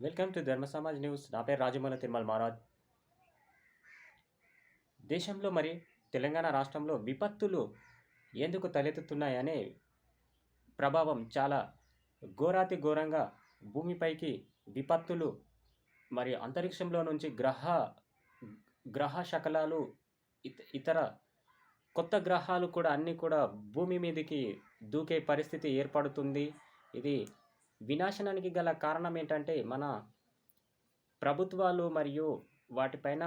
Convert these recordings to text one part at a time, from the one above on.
Welcome to ధర్మ Samaj news. నా పేరు రాజమౌళి తిరుమల మహారాజ్. దేశంలో మరి తెలంగాణ రాష్ట్రంలో విపత్తులు ఎందుకు తలెత్తుతున్నాయనే ప్రభావం చాలా ఘోరాతి ఘోరంగా భూమిపైకి విపత్తులు మరి అంతరిక్షంలో నుంచి గ్రహ గ్రహ శకలాలు ఇత ఇతర కొత్త గ్రహాలు కూడా అన్నీ కూడా భూమి మీదకి దూకే పరిస్థితి ఏర్పడుతుంది. ఇది వినాశనానికి గల కారణం ఏంటంటే మన ప్రభుత్వాలు మరియు వాటిపైన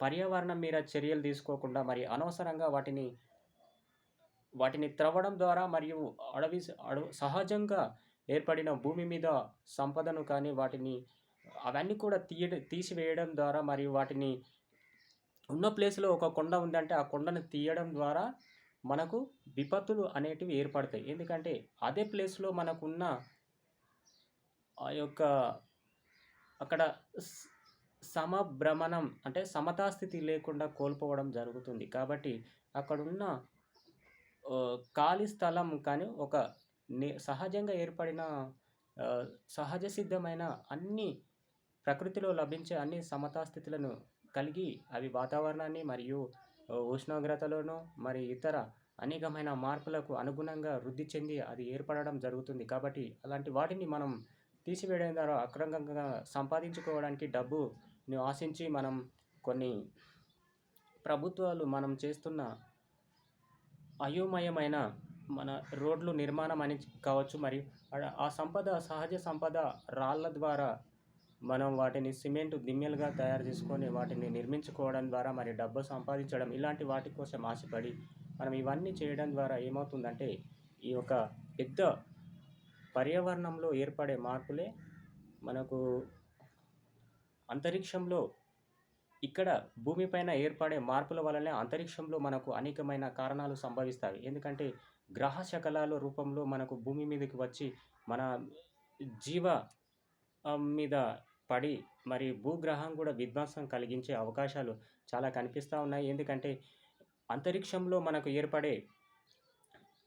పర్యావరణం మీద చర్యలు తీసుకోకుండా మరి అనవసరంగా వాటిని వాటిని త్రవ్వడం ద్వారా మరియు అడవి అడవి సహజంగా ఏర్పడిన భూమి మీద సంపదను కానీ వాటిని అవన్నీ కూడా తీయ తీసివేయడం ద్వారా మరియు వాటిని ఉన్న ప్లేస్లో ఒక కొండ ఉందంటే ఆ కొండను తీయడం ద్వారా మనకు విపత్తులు అనేటివి ఏర్పడతాయి. ఎందుకంటే అదే ప్లేస్లో మనకున్న ఆ యొక్క అక్కడ సమభ్రమణం అంటే సమతాస్థితి లేకుండా కోల్పోవడం జరుగుతుంది. కాబట్టి అక్కడున్న ఖాళీ స్థలం కానీ ఒక సహజంగా ఏర్పడిన సహజ సిద్ధమైన అన్ని ప్రకృతిలో లభించే అన్ని సమతాస్థితులను కలిగి అవి వాతావరణాన్ని మరియు ఉష్ణోగ్రతలోనూ మరి ఇతర అనేకమైన మార్పులకు అనుగుణంగా వృద్ధి చెంది అది ఏర్పడడం జరుగుతుంది. కాబట్టి అలాంటి వాటిని మనం తీసివేయడం ద్వారా అక్రమంగా సంపాదించుకోవడానికి డబ్బుని ఆశించి మనం కొన్ని ప్రభుత్వాలు మనం చేస్తున్న అయోమయమైన మన రోడ్లు నిర్మాణం అని కావచ్చు మరియు ఆ సంపద సహజ సంపద రాళ్ళ ద్వారా మనం వాటిని సిమెంట్ దిమ్మెలుగా తయారు చేసుకొని వాటిని నిర్మించుకోవడం ద్వారా మరి డబ్బు సంపాదించడం ఇలాంటి వాటి కోసం ఆశపడి మనం ఇవన్నీ చేయడం ద్వారా ఏమవుతుందంటే ఈ యొక్క పెద్ద పర్యావరణంలో ఏర్పడే మార్పులే మనకు అంతరిక్షంలో ఇక్కడ భూమిపైన ఏర్పడే మార్పుల వలనే అంతరిక్షంలో మనకు అనేకమైన కారణాలు సంభవిస్తాయి. ఎందుకంటే గ్రహ శకలాల రూపంలో మనకు భూమి మీదకి వచ్చి మన జీవ మీద పడి మరి భూగ్రహం కూడా విధ్వంసం కలిగించే అవకాశాలు చాలా కనిపిస్తూ ఉన్నాయి. ఎందుకంటే అంతరిక్షంలో మనకు ఏర్పడే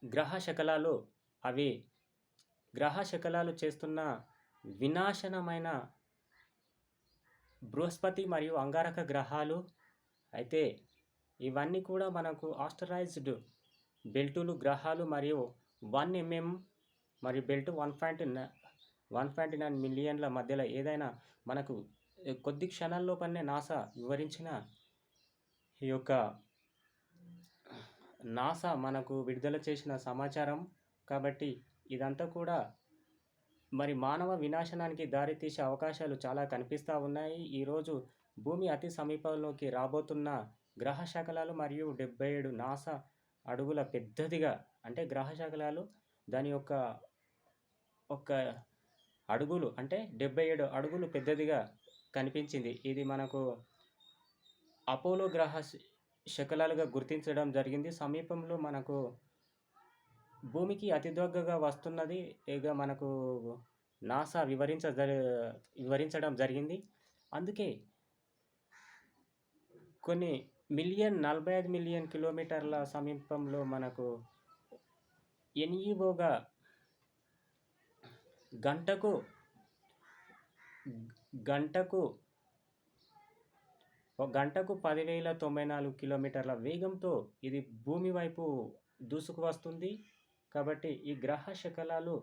గ్రహ శకలాలు అవి గ్రహ శకలాలు చేస్తున్న వినాశనమైన బృహస్పతి మరియు అంగారక గ్రహాలు అయితే ఇవన్నీ కూడా మనకు ఆస్టరైజ్డ్ బెల్టులు గ్రహాలు మరియు వన్ ఎంఎం మరియు belt one point one point nine మిలియన్ల మధ్యలో ఏదైనా మనకు కొద్ది క్షణాల్లోపనే నాసా వివరించిన ఈ యొక్క నాసా మనకు విడుదల చేసిన సమాచారం. కాబట్టి ఇదంతా కూడా మరి మానవ వినాశనానికి దారితీసే అవకాశాలు చాలా కనిపిస్తూ ఉన్నాయి. ఈరోజు భూమి అతి సమీపంలోకి రాబోతున్న గ్రహ శకలాలు మరియు డెబ్బై ఏడు నాసా అడుగుల పెద్దదిగా అంటే గ్రహ శకలాలు దాని యొక్క ఒక అడుగులు అంటే డెబ్బై ఏడు అడుగులు పెద్దదిగా కనిపించింది. ఇది మనకు అపోలో గ్రహ శకలాలుగా గుర్తించడం జరిగింది. సమీపంలో మనకు భూమికి అతి దగ్గరగా వస్తున్నది ఇక మనకు నాసా వివరించ వివరించడం జరిగింది. అందుకే కొన్ని మిలియన్ నలభై ఐదు మిలియన్ కిలోమీటర్ల సమీపంలో మనకు ఎన్ఈఓగా గంటకు గంటకు ఒక గంటకు పదివేల తొంభై నాలుగు కిలోమీటర్ల వేగంతో ఇది భూమి వైపు దూసుకు వస్తుంది. కాబట్టి ఈ గ్రహ శకలాలు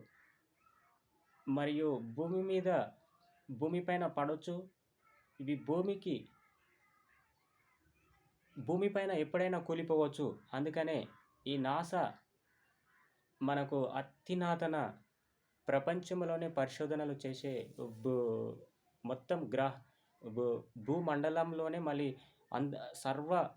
మరియు భూమి మీద భూమిపైన పడవచ్చు ఇవి భూమికి భూమిపైన ఎప్పుడైనా కూలిపోవచ్చు. అందుకనే ఈ నాసా మనకు అతినాతన ప్రపంచంలోనే పరిశోధనలు చేసే భూ- మొత్తం గ్రహ భూ- భూమండలంలోనే మళ్ళీ అంద సర్వ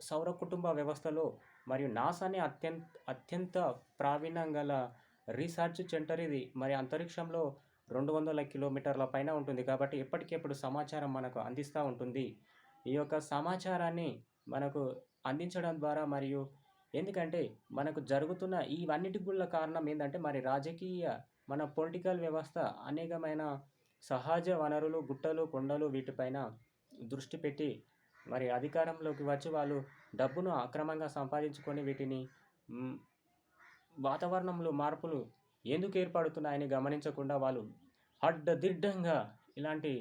సౌర కుటుంబ వ్యవస్థలో మరియు నాసానే అత్యంత అత్యంత ప్రావీణ్యం గల రీసెర్చ్ సెంటర్ ఇది. మరి అంతరిక్షంలో రెండు వందల కిలోమీటర్ల పైన ఉంటుంది. కాబట్టి ఎప్పటికెప్పుడు సమాచారం మనకు అందిస్తూ ఉంటుంది. ఈ యొక్క సమాచారాన్ని మనకు అందించడం ద్వారా మరియు ఎందుకంటే మనకు జరుగుతున్న ఇవన్నిటి కూడా కారణం ఏంటంటే మరి రాజకీయ మన పొలిటికల్ వ్యవస్థ అనేకమైన సహజ వనరులు గుట్టలు కొండలు వీటిపైన దృష్టి పెట్టి మరి అధికారంలోకి వచ్చి వాళ్ళు డబ్బును అక్రమంగా సంపాదించుకొని వీటిని వాతావరణంలో మార్పులు ఎందుకు ఏర్పడుతున్నాయని గమనించకుండా వాళ్ళు అడ్డదిడ్డంగా ఇలాంటి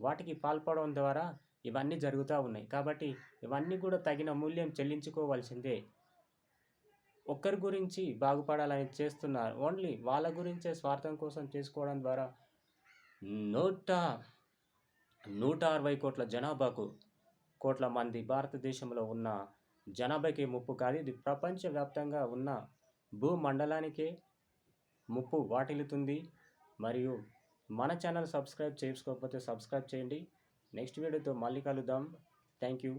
వాటికి పాల్పడడం ద్వారా ఇవన్నీ జరుగుతూ ఉన్నాయి. కాబట్టి ఇవన్నీ కూడా తగిన మూల్యం చెల్లించుకోవాల్సిందే. ఒక్కరి గురించి బాగుపడాలని చేస్తున్నారు. ఓన్లీ వాళ్ళ గురించే స్వార్థం కోసం చేసుకోవడం ద్వారా నూట నూట అరవై కోట్ల జనాభాకు కోట్ల మంది భారతదేశంలో ఉన్న జనాభాకి ముప్పు కాదు. ఇది ప్రపంచవ్యాప్తంగా ఉన్న భూమండలానికే ముప్పు వాటిల్లుతుంది. మరియు మన ఛానల్ సబ్స్క్రైబ్ చేసుకోకపోతే సబ్స్క్రైబ్ చేయండి. నెక్స్ట్ వీడియోతో మళ్ళీ కలుద్దాం. Thank you.